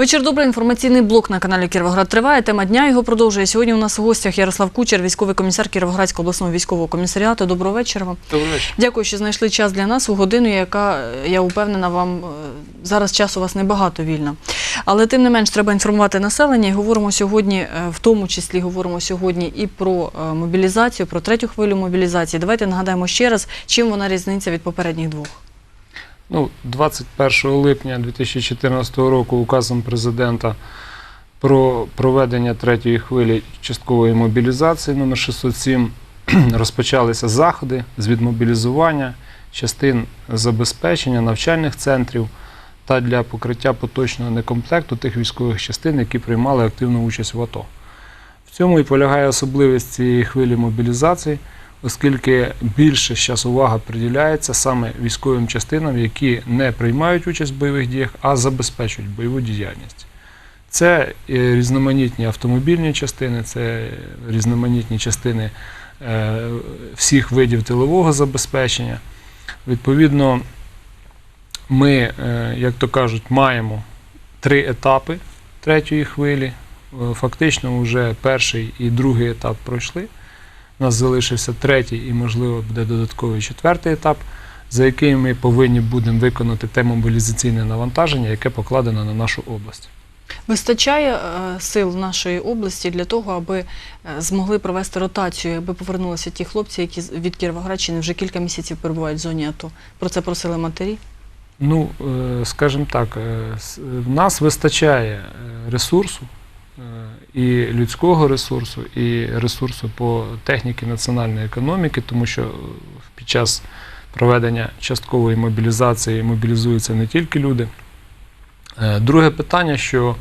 Вечір добрий. Інформаційний блок на каналі Кіровоград триває. Тема дня його продовжує. Сьогодні у нас у гостях Ярослав Кучер, військовий комісар Кіровоградського обласного військового комісаріату. Доброго вечора вам. Добрий вечір. Дякую, що знайшли час для нас у годину, яка я упевнена, вам е, зараз часу у вас небагато вільно. Але тим не менш треба інформувати населення. І говоримо сьогодні, е, в тому числі говоримо сьогодні і про е, мобілізацію, про третю хвилю мобілізації. Давайте нагадаємо ще раз, чим вона різниця від попередніх двох. Ну, 21 липня 2014 року указом президента про проведення третьої хвилі часткової мобілізації номер 607 розпочалися заходи з відмобілізування частин забезпечення навчальних центрів та для покриття поточного некомплекту тих військових частин, які приймали активну участь в АТО. В цьому і полягає особливість цієї хвилі мобілізації, оскільки більше зараз увага приділяється саме військовим частинам, які не приймають участь в бойових діях, а забезпечують бойову діяльність. Це е, різноманітні автомобільні частини, це різноманітні частини е, всіх видів тилового забезпечення. Відповідно, ми, е, як то кажуть, маємо три етапи третьої хвилі. Фактично, вже перший і другий етап пройшли. У нас залишився третій і, можливо, буде додатковий четвертий етап, за який ми повинні будемо виконати те мобілізаційне навантаження, яке покладено на нашу область. Вистачає е, сил нашої області для того, аби е, змогли провести ротацію, аби повернулися ті хлопці, які від Кіровоградщини вже кілька місяців перебувають в зоні АТО. Про це просили матері. Ну, е, скажімо так, е, в нас вистачає ресурсу, і людського ресурсу, і ресурсу по техніці національної економіки, тому що е, під час проведення часткової мобілізації мобілізуються не тільки люди. Е, Друге питання, що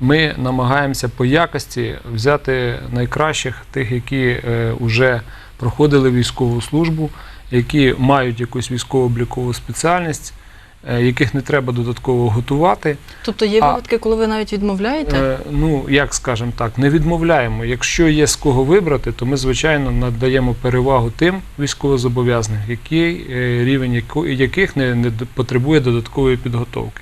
ми намагаємося по якості взяти найкращих тих, які вже проходили військову службу, які мають якусь військово-облікову спеціальність, е, яких не треба додатково готувати. Тобто є А- випадки, коли ви навіть відмовляєте? Е, ну, як скажемо так, не відмовляємо. Якщо є з кого вибрати, то ми, звичайно, надаємо перевагу тим військовозобов'язаних, які, е, рівень яких не, не потребує додаткової підготовки.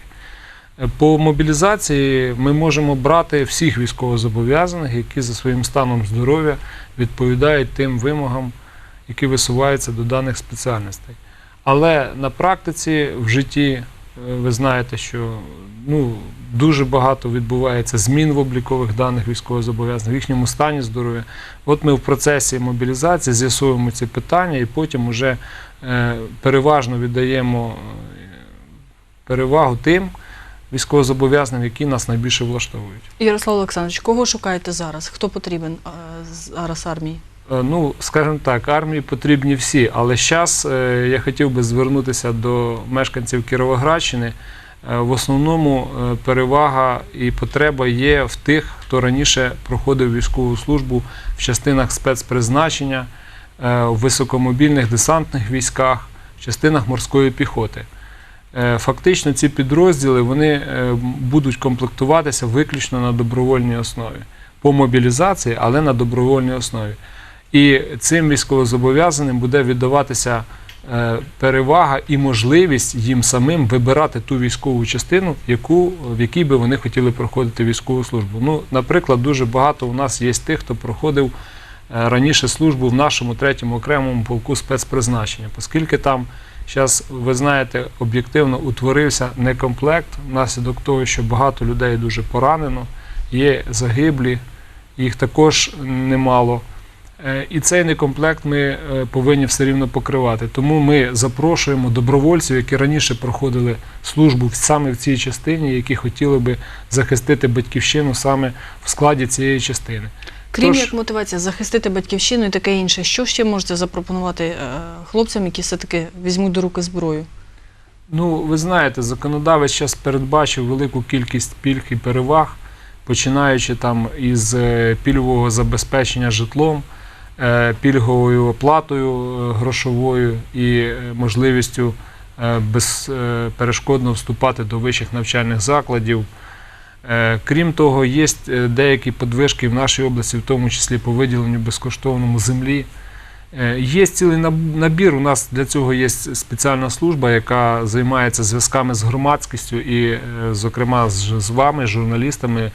Е, По мобілізації ми можемо брати всіх військовозобов'язаних, які за своїм станом здоров'я відповідають тим вимогам, які висуваються до даних спеціальностей. Але на практиці в житті е, ви знаєте, що ну, дуже багато відбувається змін в облікових даних військовозобов'язаних, в їхньому стані здоров'я. От ми в процесі мобілізації з'ясуємо ці питання і потім вже е, переважно віддаємо е, перевагу тим військовозобов'язаним, які нас найбільше влаштовують. Ярослав Олександрович, кого шукаєте зараз? Хто потрібен зараз армії? Е, Ну, скажімо так, армії потрібні всі, але зараз я хотів би звернутися до мешканців Кіровоградщини. Е, В основному е, перевага і потреба є в тих, хто раніше проходив військову службу в частинах спецпризначення, е, в високомобільних десантних військах, в частинах морської піхоти. Е, Фактично ці підрозділи вони е, будуть комплектуватися виключно на добровольній основі по мобілізації, але на добровольній основі. І цим військовозобов'язаним буде віддаватися е, перевага і можливість їм самим вибирати ту військову частину, яку, в якій би вони хотіли проходити військову службу. Ну, наприклад, дуже багато у нас є тих, хто проходив е, раніше службу в нашому третьому окремому полку спецпризначення, оскільки там зараз, ви знаєте, об'єктивно утворився некомплект внаслідок того, що багато людей дуже поранено, є загиблі, їх також немало. Е, І цей некомплект ми е, повинні все рівно покривати. Тому ми запрошуємо добровольців, які раніше проходили службу саме в цій частині, які хотіли би захистити батьківщину саме в складі цієї частини. Крім Тож- як мотивація захистити батьківщину і таке інше, що ще можете запропонувати е, хлопцям, які все-таки візьмуть до руки зброю? Ну, ви знаєте, законодавець зараз передбачив велику кількість пільг і переваг, починаючи там із пільгового забезпечення житлом, пільговою оплатою е, грошовою і е, можливістю е, безперешкодно вступати до вищих навчальних закладів. Е, Крім того, є е, деякі подвижки в нашій області, в тому числі по виділенню безкоштовному землі. Е, Є цілий набір. У нас для цього є спеціальна служба, яка займається зв'язками з громадськістю і, е, зокрема, з вами, журналістами.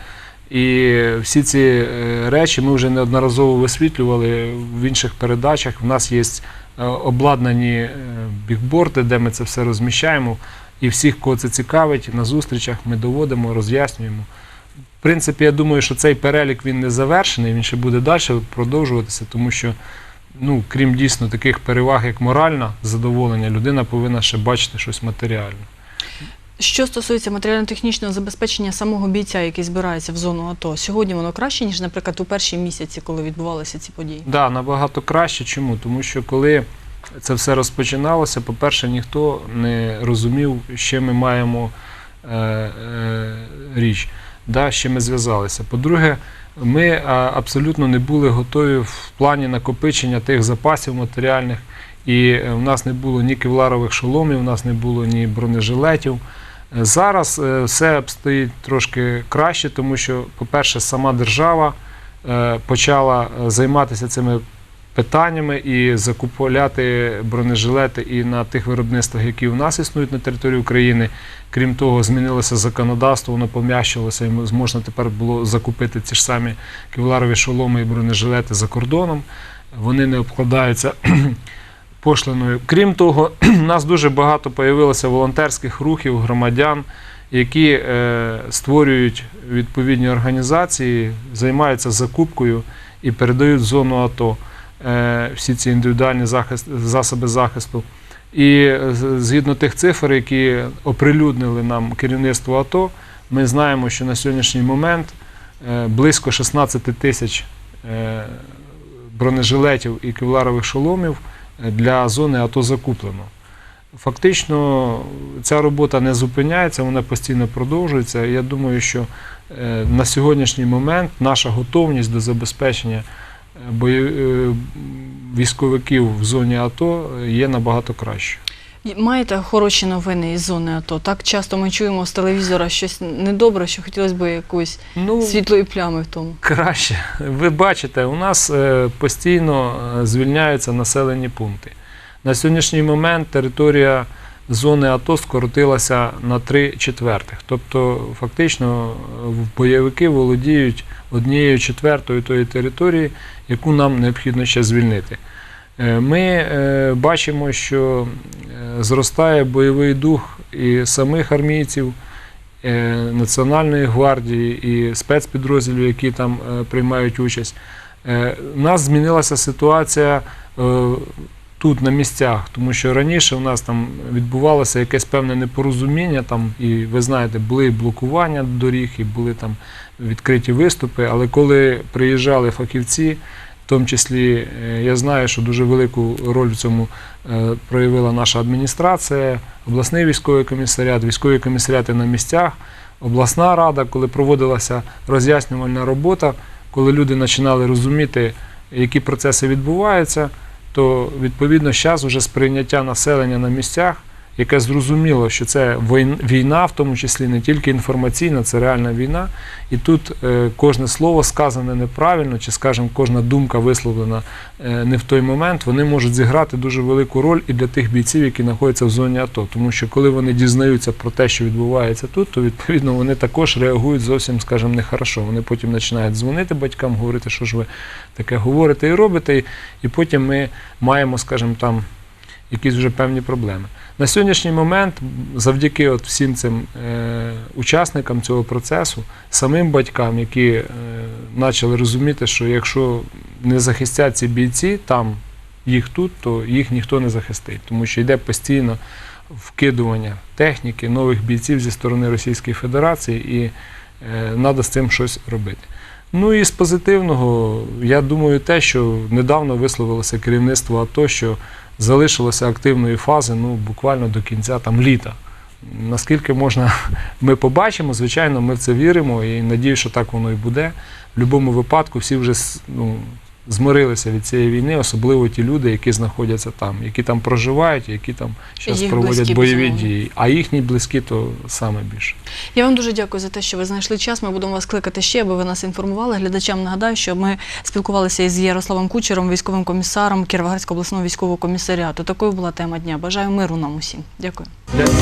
І всі ці е, речі ми вже неодноразово висвітлювали в інших передачах. У нас є е, обладнані е, бікборди, де ми це все розміщаємо. І всіх, кого це цікавить, на зустрічах ми доводимо, роз'яснюємо. В принципі, я думаю, що цей перелік він не завершений, він ще буде далі продовжуватися, тому що, ну, крім дійсно таких переваг, як моральне задоволення, людина повинна ще бачити щось матеріальне. Що стосується матеріально-технічного забезпечення самого бійця, який збирається в зону АТО, сьогодні воно краще, ніж, наприклад, у перші місяці, коли відбувалися ці події? Да, набагато краще. Чому? Тому що коли це все розпочиналося, по-перше, ніхто не розумів, чим ми маємо е, е, річ, да, з чим ми зв'язалися. По-друге, ми абсолютно не були готові в плані накопичення тих запасів матеріальних. І е, в нас не було ні кевларових шоломів, в нас не було ні бронежилетів. Зараз е, все обстоїть трошки краще, тому що, по-перше, сама держава е, почала е, займатися цими питаннями і закупляти бронежилети і на тих виробництвах, які у нас існують на території України. Крім того, змінилося законодавство, воно пом'ящилося, і можна тепер було закупити ці ж самі кевларові шоломи і бронежилети за кордоном. Вони не обкладаються пошлиною. Крім того, у нас дуже багато появилося волонтерських рухів громадян, які е, створюють відповідні організації, займаються закупкою і передають в зону АТО е, всі ці індивідуальні захист, засоби захисту. І е, згідно тих цифр, які оприлюднили нам керівництво АТО, ми знаємо, що на сьогоднішній момент е, близько 16 тисяч е, бронежилетів і кевларових шоломів для зони АТО закуплено. Фактично, ця робота не зупиняється, вона постійно продовжується. Я думаю, що е, на сьогоднішній момент наша готовність до забезпечення е, е, військовиків в зоні АТО є набагато кращою. Маєте хороші новини із зони АТО? Так часто ми чуємо з телевізора щось недобре, що хотілося б якоїсь Ну, світлої плями в тому. Краще. Ви бачите, у нас е, постійно е, звільняються населені пункти. На сьогоднішній момент територія зони АТО скоротилася на 3 четвертих. Тобто, фактично, е, бойовики володіють однією четвертою тої території, яку нам необхідно ще звільнити. Е, Ми е, бачимо, що е, зростає бойовий дух і самих армійців, Національної гвардії і спецпідрозділів, які там приймають участь. У нас змінилася ситуація тут на місцях, тому що раніше у нас там відбувалося якесь певне непорозуміння, там, і ви знаєте, були блокування доріг, і були там відкриті виступи. Але коли приїжджали фахівці, тому числі е, я знаю, що дуже велику роль в цьому е, проявила наша адміністрація, обласний військовий комісаріат, військові комісаріати на місцях, обласна рада, коли проводилася роз'яснювальна робота, коли люди починали розуміти, які процеси відбуваються, то відповідно зараз вже сприйняття населення на місцях, яке зрозуміло, що це війна, в тому числі не тільки інформаційна, це реальна війна. І тут е, кожне слово сказане неправильно, чи, скажімо, кожна думка висловлена е, не в той момент, вони можуть зіграти дуже велику роль і для тих бійців, які знаходяться в зоні АТО. Тому що коли вони дізнаються про те, що відбувається тут, то відповідно вони також реагують зовсім, скажімо, нехорошо. Вони потім починають дзвонити батькам, говорити, що ж ви таке говорите і робите, і потім ми маємо, скажімо, там якісь вже певні проблеми. На сьогоднішній момент, завдяки от всім цим е, учасникам цього процесу, самим батькам, які е, почали розуміти, що якщо не захистять ці бійці там, їх тут, то їх ніхто не захистить, тому що йде постійно вкидування техніки, нових бійців зі сторони Російської Федерації, і треба з цим щось робити. Ну і з позитивного, я думаю, те, що недавно висловилося керівництво АТО, що залишилося активної фази ну, буквально до кінця там, літа. Наскільки можна, ми побачимо, звичайно, ми в це віримо і надію, що так воно і буде. В будь-якому випадку всі вже ну, змирилися від цієї війни, особливо ті люди, які знаходяться там, які там проживають, які там зараз їх проводять близькі, бойові безумовно. дії. А їхні близькі то саме більше. Я вам дуже дякую за те, що ви знайшли час. Ми будемо вас кликати ще, аби ви нас інформували. Глядачам нагадаю, що ми спілкувалися із Ярославом Кучером, військовим комісаром Кіровоградського обласного військового комісаріату. Такою була тема дня. Бажаю миру нам усім. Дякую. Дякую.